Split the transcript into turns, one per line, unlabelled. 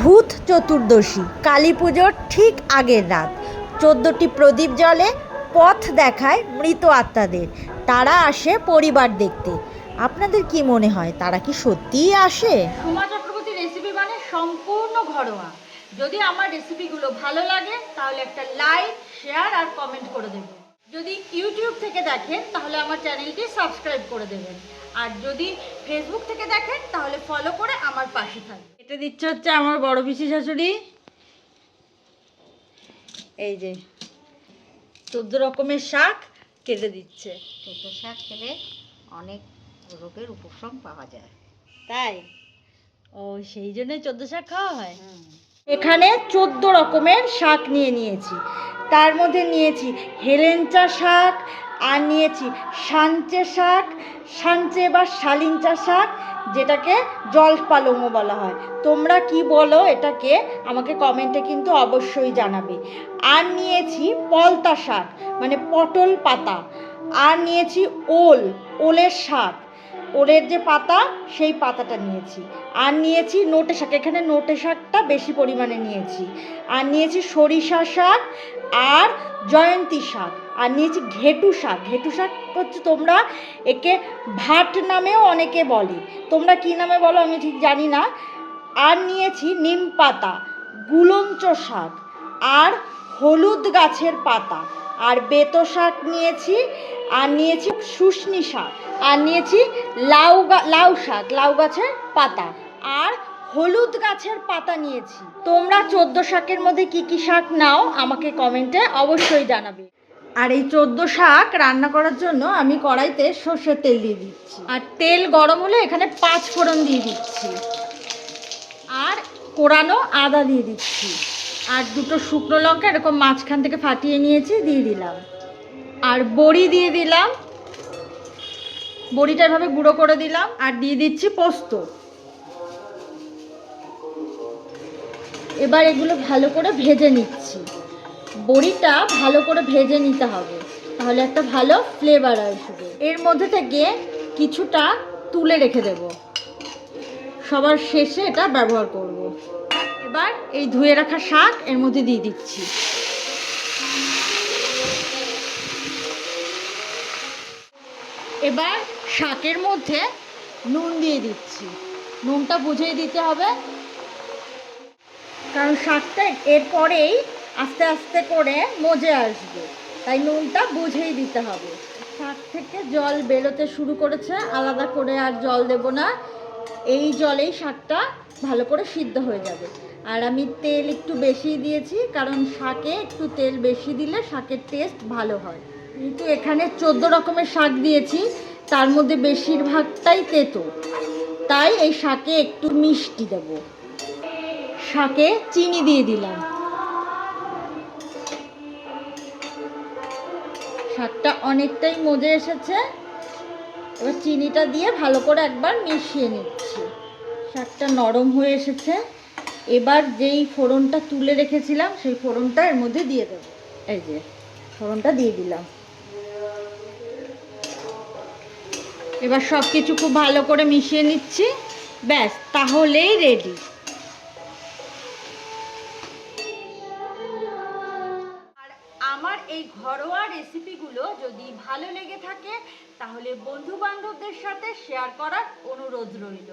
ভূত চতুর্দশী, কালী পুজোর ঠিক আগের রাত। চোদ্দোটি প্রদীপ জলে পথ দেখায় মৃত আত্মাদের। তারা আসে পরিবার দেখতে। আপনাদের কি মনে হয়, তারা কি সত্যিই আসে?
সোমা চক্রবর্তী রেসিপি মানে সম্পূর্ণ ঘরোয়া। যদি আমার রেসিপিগুলো ভালো লাগে, তাহলে একটা লাইক শেয়ার আর কমেন্ট করে দেবেন। যদি ইউটিউব থেকে দেখেন তাহলে আমার চ্যানেলটি সাবস্ক্রাইব করে দেবেন। আর যদি ফেসবুক থেকে দেখেন তাহলে ফলো করে আমার পাশে থাকবেন। এটা দিচ্ছে হচ্ছে আমার বড় পিসি শাশুড়ি। এই যে চোদ্দ রকমের শাক কেটে দিচ্ছে।
পেঁপে শাক খেলে অনেক রোগের উপশম পাওয়া যায়।
তাই? ও সেই জন্যই চোদ্দ শাক খাওয়া হয়? এখানে চোদ্দ রকমের শাক নিয়ে নিয়েছি। তার মধ্যে নিয়েছি হেলেঞ্চা শাক আর নিয়েছি সাঞ্চে শাক। সাঞ্চে বা শালিঞ্চা শাক, যেটাকে জল পালংও বলা হয়। তোমরা কি বলো এটাকে, আমাকে কমেন্টে কিন্তু অবশ্যই জানাবে। আর নিয়েছি পলতা শাক মানে পটল পাতা। আর নিয়েছি ওল, ওলের শাক। ওলের যে পাতা, সেই পাতাটা নিয়েছি। আর নিয়েছি নোটে শাক, এখানে নোটে শাকটা বেশি পরিমাণে নিয়েছি। আর নিয়েছি সরিষা শাক আর জয়ন্তী শাক। আর নিয়েছি ঘেটু শাক। ঘেটু শাক হচ্ছে তোমরা একে ভাট নামেও অনেকে বলে। তোমরা কি নামে বলো আমি ঠিক জানি না। আর নিয়েছি নিম পাতা, গুলঞ্চ শাক আর হলুদ গাছের পাতা। আর বেতো শাক নিয়েছি, আর নিয়েছি শুশনি শাক, আর নিয়েছি লাউ লাউ শাক, লাউ গাছের পাতা, আর হলুদ গাছের পাতা নিয়েছি। তোমরা চোদ্দ শাকের মধ্যে কি কি শাক নাও আমাকে কমেন্টে অবশ্যই জানাবে। আর এই চোদ্দ শাক রান্না করার জন্য আমি কড়াইতে সর্ষের তেল দিয়ে দিচ্ছি। আর তেল গরম হলে এখানে পাঁচ ফোড়ন দিয়ে দিচ্ছি। আর কোরানো আদা দিয়ে দিচ্ছি। আর দুটো শুকনো লঙ্কা এরকম মাঝখান থেকে ফাটিয়ে নিয়েছি, দিয়ে দিলাম। আর বড়ি দিয়ে দিলাম। বড়িটা এভাবে গুঁড়ো করে দিলাম আর দিয়ে দিচ্ছি পোস্ত। এবার এগুলো ভালো করে ভেজে নিচ্ছি। বড়িটা ভালো করে ভেজে নিতে হবে, তাহলে একটা ভালো ফ্লেভার আসবে। এর মধ্যে থেকে কিছুটা তুলে রেখে দেব। সবার শেষে এটা ব্যবহার করব। এবার এই ধুয়ে রাখা শাক এর মধ্যে দিয়ে দিচ্ছি। এবার শাকের মধ্যে নুন দিয়ে দিচ্ছি। নুনটা বুঝিয়ে দিতে হবে। কারণ শাকটা এরপরেই আস্তে আস্তে করে মজে আসবে। তাই নুনটা বুঝেই দিতে হবে। শাক থেকে জল বেরোতে শুরু করেছে। আলাদা করে আর জল দেব না। এই জলেই শাকটা ভালো করে সিদ্ধ হয়ে যাবে। আর আমি তেল একটু বেশি দিয়েছি, কারণ শাকে একটু তেল বেশি দিলে শাকের টেস্ট ভালো হয়। কিন্তু এখানে চোদ্দ রকমের শাক দিয়েছি, তার মধ্যে বেশিরভাগটাই তেতো। তাই এই শাকে একটু মিষ্টি দেবো। শাকে চিনি দিয়ে দিলাম। শাকটা অনেকটাই মজে এসেছে। এবার চিনিটা দিয়ে ভালো করে একবার মিশিয়ে নিচ্ছি। শাকটা নরম হয়ে এসেছে। এবার যেই ফোড়নটা তুলে রেখেছিলাম, সেই ফোড়নটা এর মধ্যে দিয়ে দেবো। এই যে, ফোড়নটা দিয়ে দিলাম। এবার সব কিছু খুব ভালো করে মিশিয়ে নিচ্ছি। ব্যাস, তাহলেই রেডি আর আমার এই ঘরোয়া রেসিপিগুলো যদি ভালো লেগে থাকে, তাহলে বন্ধু বান্ধবদের সাথে শেয়ার করার অনুরোধ রইল।